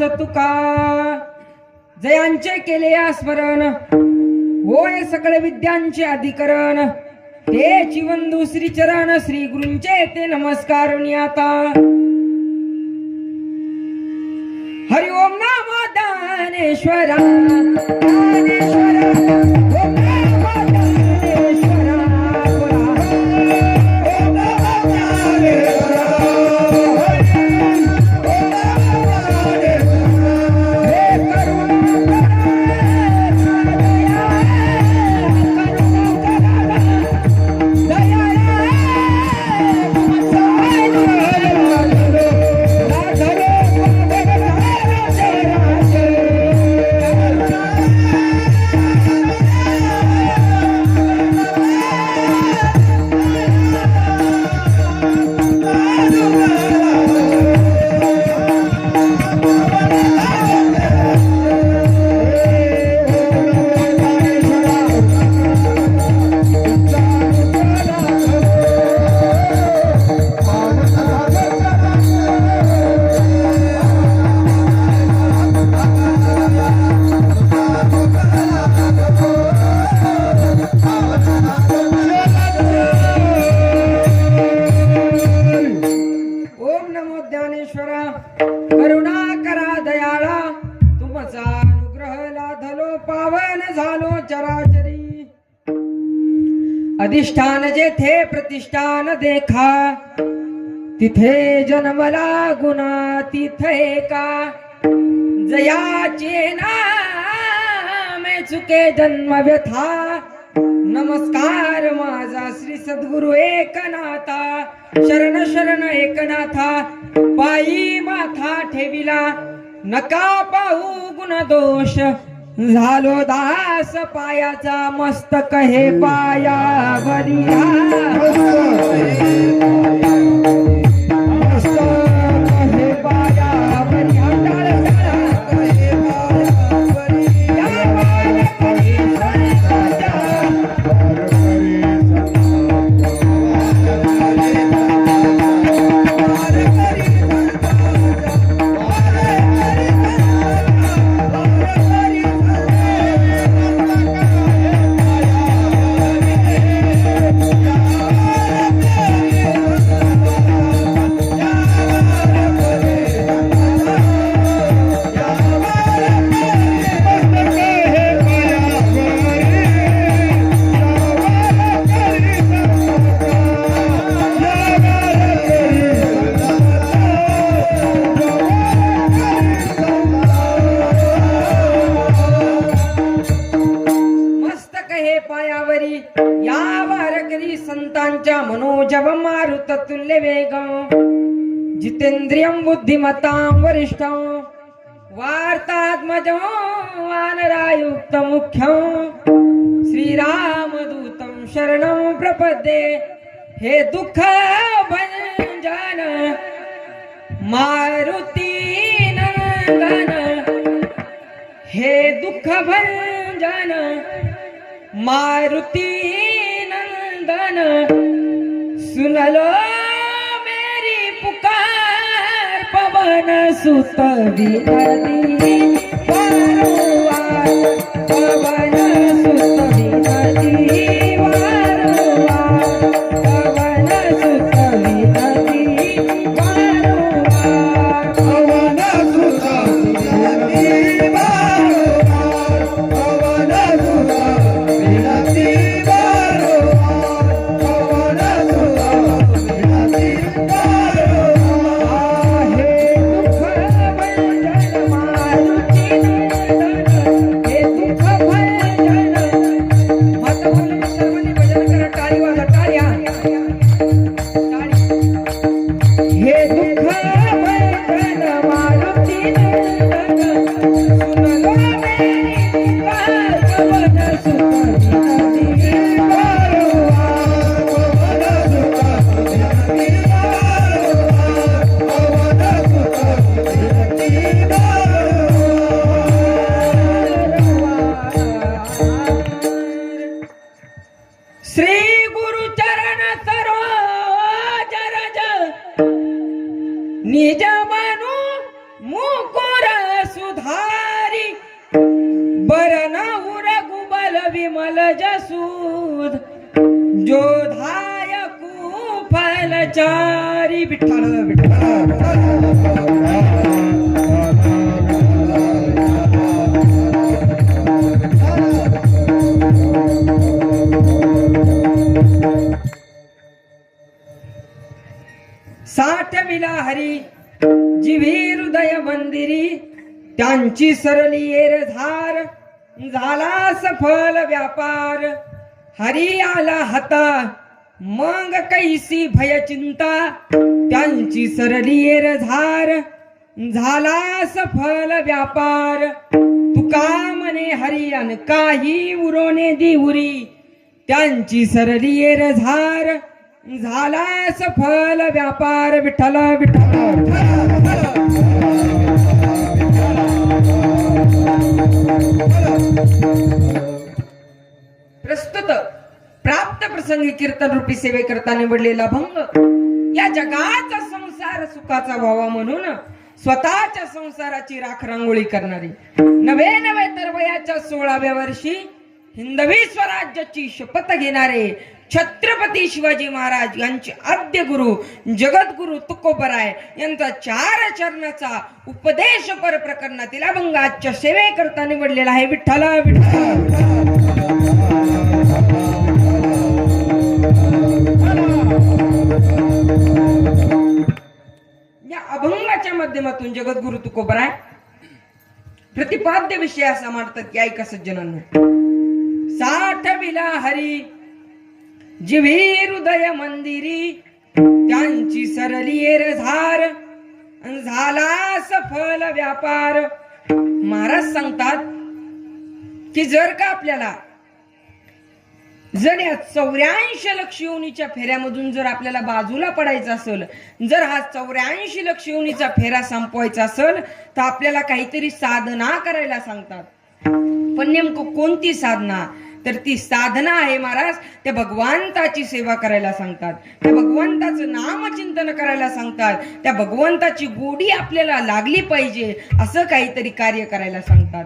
तुका जयांचे केले स्मरण होय सगळे विद्यांचे अधिकरण. ते जीवन श्री चरण श्री गुरुंचे ते नमस्कार आता. हरि ओम दानेश्वरा. दानेश्वरा. जेथे प्रतिष्ठान देखा तिथे जन्मला गुणा तिथे का? जयाचे नामे चुके जन्म व्यथा नमस्कार माझा श्री सद्गुरु एकनाथा शरण शरण एकनाथा पायी माथा ठेविला नका पाहू गुण दोष झालो दास पायाचा मस्तक हे पायावरी मस्तक पायावरी या वारकरी संतांच्या मनोजव मारुत तुल्य वेग. जितेंद्रियं बुद्धिमतां वरिष्ठं वार्तात्मज वानरायुक्त श्रीराम श्रीरामदूतं शरणं प्रपदे हे दुःख भंजन मारुती नंदन हे दुःख भंजन मारुती नंदन सुनलो मेरी पुकार पवन सुत ನಿಜ ಮನು ಮುಕುರ ಸುಧಾರಿ ಬರನ ಉರಗುಬಲ ವಿಮಲ ಜಸೂದ जोधाय फलचारी विठ्ठल विठ्ठल साठविला हरी जिवी हृदय मंदिरी त्यांची सरली येर झार झाला सफल व्यापार. हरी आला हाता मग कैसी भय चिंता त्यांची सरली येर झार झाला सफल व्यापार. तुका म्हणे हरियान काही उरोने दिवरी त्यांची सरली येर झार झाला सफल व्यापार विठ्ठल विठ्ठल. प्रस्तुत प्राप्त प्रसंगी कीर्तन रूपी सेवे करता निवडलेला भंग. या जगाचा संसार सुखाचा व्हावा म्हणून स्वतःच्या संसाराची राख रांगोळी करणारी नवे नवे तर वयाच्या सोळाव्या वर्षी हिंदवी स्वराज्याची शपथ घेणारे छत्रपती शिवाजी महाराज यांचे आद्य गुरु जगद्गुरु तुकोबराय यांचा चार चरणाचा उपदेश पर प्रकरणातील अभंगाच्या सेवे करता निवडलेला आहे. विठ्ठल विठ्ठल. या अभंगाच्या माध्यमातून जगद्गुरु तुकोबराय प्रतिपाद्य विषय असा मांडतात की ऐका सज्जनांना साठ विला हरी जिव्ही हृदय मंदिरी त्यांची सरली झार झाला सफल व्यापार. महाराज सांगतात की जर का आपल्याला जर या चौऱ्याऐंशी लक्ष योनीच्या फेऱ्यामधून जर आपल्याला बाजूला पडायचं असेल जर हा चौऱ्याऐंशी लक्ष योनीचा फेरा संपवायचा असेल तर आपल्याला काहीतरी साधना करायला सांगतात. पण नेमकं कोणती साधना? तर ती साधना आहे महाराज. त्या भगवंताची सेवा करायला सांगतात. त्या भगवंताचं नामचिंतन करायला सांगतात. त्या भगवंताची गोडी आपल्याला लागली पाहिजे. असं काहीतरी कार्य करायला सांगतात.